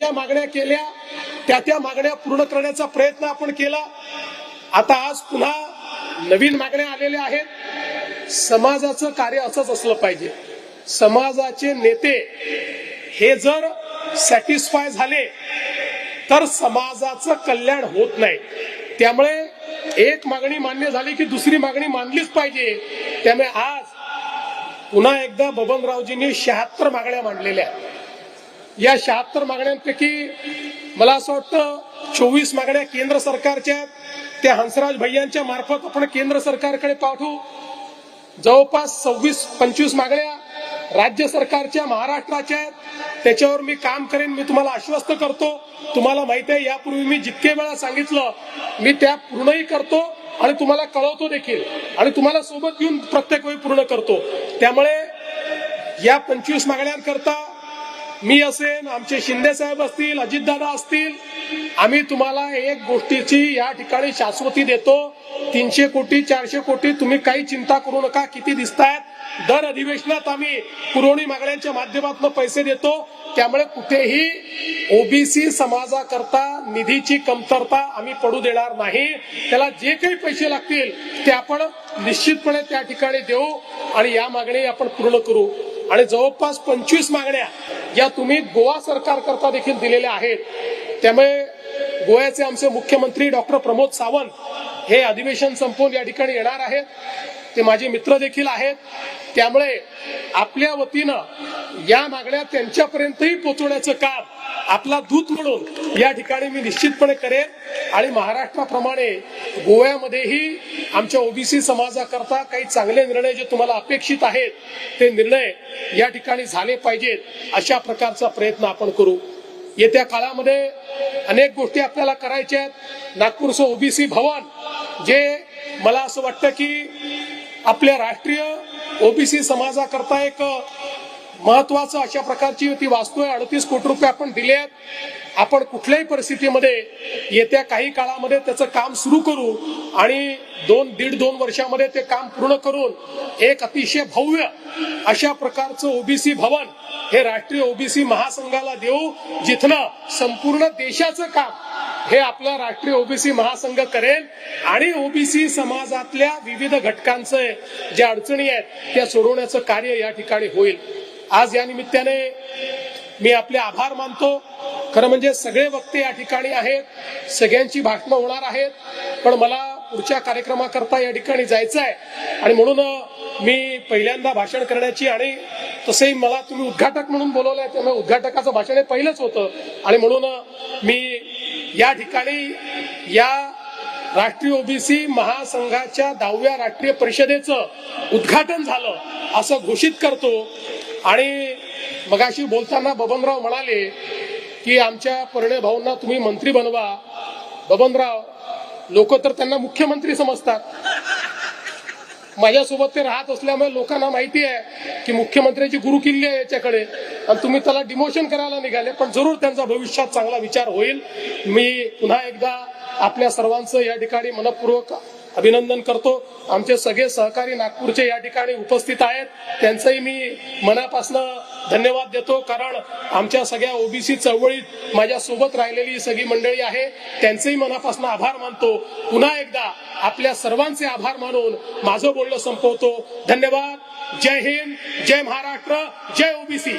ज्या मागण्या केल्या त्या त्या मागण्या पूर्ण करण्याचा प्रयत्न आपण केला. आता आज पुन्हा नवीन मागण्या आलेल्या आहेत. समाजाचं कार्य असंच असलं पाहिजे. समाजाचे नेते हे जर सॅटिस्फाय झाले तर समाजाचं कल्याण होत नाही. त्यामुळे एक मागणी मान्य झाली की दुसरी मागणी मानलीच पाहिजे. त्यामुळे आज पुन्हा एकदा बबनरावजींनी शहात्तर मागण्या मांडलेल्या आहेत. या शहात्तर मागण्यांपैकी मला असं वाटतं चोवीस मागण्या केंद्र सरकारच्या आहेत. त्या हंसराज भैयांच्या मार्फत आपण केंद्र सरकारकडे पाठवू. जवळपास सव्वीस पंचवीस मागण्या राज्य सरकारच्या महाराष्ट्राच्या आहेत. त्याच्यावर मी काम करेन मी तुम्हाला आश्वस्त करतो. तुम्हाला माहिती आहे यापूर्वी मी जितके वेळा सांगितलं मी त्या पूर्णही करतो आणि तुम्हाला कळवतो देखील. आणि तुम्हाला सोबत घेऊन प्रत्येक वेळी पूर्ण करतो. त्यामुळे या पंचवीस मागण्यांकरता मी असेन आमचे शिंदे साहेब असतील अजितदादा असतील आम्ही तुम्हाला एक गोष्टीची या ठिकाणी शाश्वती देतो. तीनशे कोटी चारशे कोटी तुम्ही काही चिंता करू नका किती दिसतायत. दर अधिवेशनात आम्ही पुरवणी मागण्यांच्या माध्यमातून पैसे देतो. त्यामुळे कुठेही ओबीसी समाजाकरता निधीची कमतरता आम्ही पडू देणार नाही. त्याला जे काही पैसे लागतील ते आपण निश्चितपणे त्या ठिकाणी देऊ आणि या मागणी आपण पूर्ण करू. आणि जवळपास पंचवीस मागण्या या तुम्ही गोवा सरकार करता देखील दिलेल्या आहेत. त्यामुळे गोव्याचे आमचे मुख्यमंत्री डॉक्टर प्रमोद सावंत हे अधिवेशन संपवून या ठिकाणी येणार आहेत. ते माझे मित्र देखील आहेत. त्यामुळे आपल्या वतीनं या मागण्या त्यांच्यापर्यंतही पोहोचवण्याचं काम आपला दूत म्हणून या ठिकाणी मी निश्चितपणे करेन. आणि महाराष्ट्राप्रमाणे गोव्यामध्येही आमच्या ओबीसी समाजाकरता काही चांगले निर्णय जे तुम्हाला अपेक्षित आहेत ते निर्णय या ठिकाणी झाले पाहिजेत अशा प्रकारचा प्रयत्न आपण करू. येत्या काळामध्ये अनेक गोष्टी आपल्याला करायच्या आहेत. नागपूरचं ओबीसी भवन जे मला असं वाटतं की आपल्या राष्ट्रीय ओबीसी समाजाकरता एक महत्वाचं अशा प्रकारची ती वास्तू आहे. अडतीस कोटी रुपये आपण दिले आहेत. आपण कुठल्याही परिस्थितीमध्ये येत्या काही काळामध्ये त्याचं काम सुरू करू आणि दोन दीड दोन वर्षामध्ये ते काम पूर्ण करून एक अतिशय भव्य अशा प्रकारचं ओबीसी भवन हे राष्ट्रीय ओबीसी महासंघाला देऊ जिथनं संपूर्ण देशाचं काम हे आपला राष्ट्रीय ओबीसी महासंघ करेल आणि ओबीसी समाजातल्या विविध घटकांचं ज्या अडचणी आहेत त्या सोडवण्याचं कार्य या ठिकाणी होईल. आज या निमित्ताने मी आपले आभार मानतो. खरं म्हणजे सगळे वक्ते या ठिकाणी आहेत. सगळ्यांची भाषणं होणार आहेत. पण मला पुढच्या कार्यक्रमाकरता या ठिकाणी जायचं आहे आणि म्हणून मी पहिल्यांदा भाषण करण्याची आणि तसंही मला तुम्ही उद्घाटक म्हणून बोलवलंय त्यामुळे उद्घाटकाचं भाषण हे पहिलंच होतं. आणि म्हणून मी या ठिकाणी या राष्ट्रीय ओबीसी महासंघाच्या दहाव्या राष्ट्रीय परिषदेचं उद्घाटन झालं असं घोषित करतो. आणि मगाशी बोलताना बबनराव म्हणाले की आमच्या परणे भाऊंना तुम्ही मंत्री बनवा. बबनराव लोक तर त्यांना मुख्यमंत्री समजतात. माझ्यासोबत ते राहत असल्यामुळे लोकांना माहिती आहे की मुख्यमंत्र्याची गुरु किल्ली आहे याच्याकडे. आणि तुम्ही त्याला डिमोशन करायला निघाले पण जरूर त्यांचा भविष्यात चांगला विचार होईल. मी पुन्हा एकदा आपल्या सर्वांचं या ठिकाणी मनपूर्वक अभिनंदन करतो. आमचे सगळे सहकारी नागपूरचे या ठिकाणी उपस्थित आहेत. त्यांचंही मी मनापासनं धन्यवाद देतो. कारण आमच्या सगळ्या ओबीसी चळवळीत माझ्या सोबत राहिलेली सगळी मंडळी आहे. त्यांचेही मनापासून आभार मानतो. पुन्हा एकदा आपल्या सर्वांचे आभार मानून माझं बोलणं संपवतो. धन्यवाद. जय हिंद. जय महाराष्ट्र. जय ओबीसी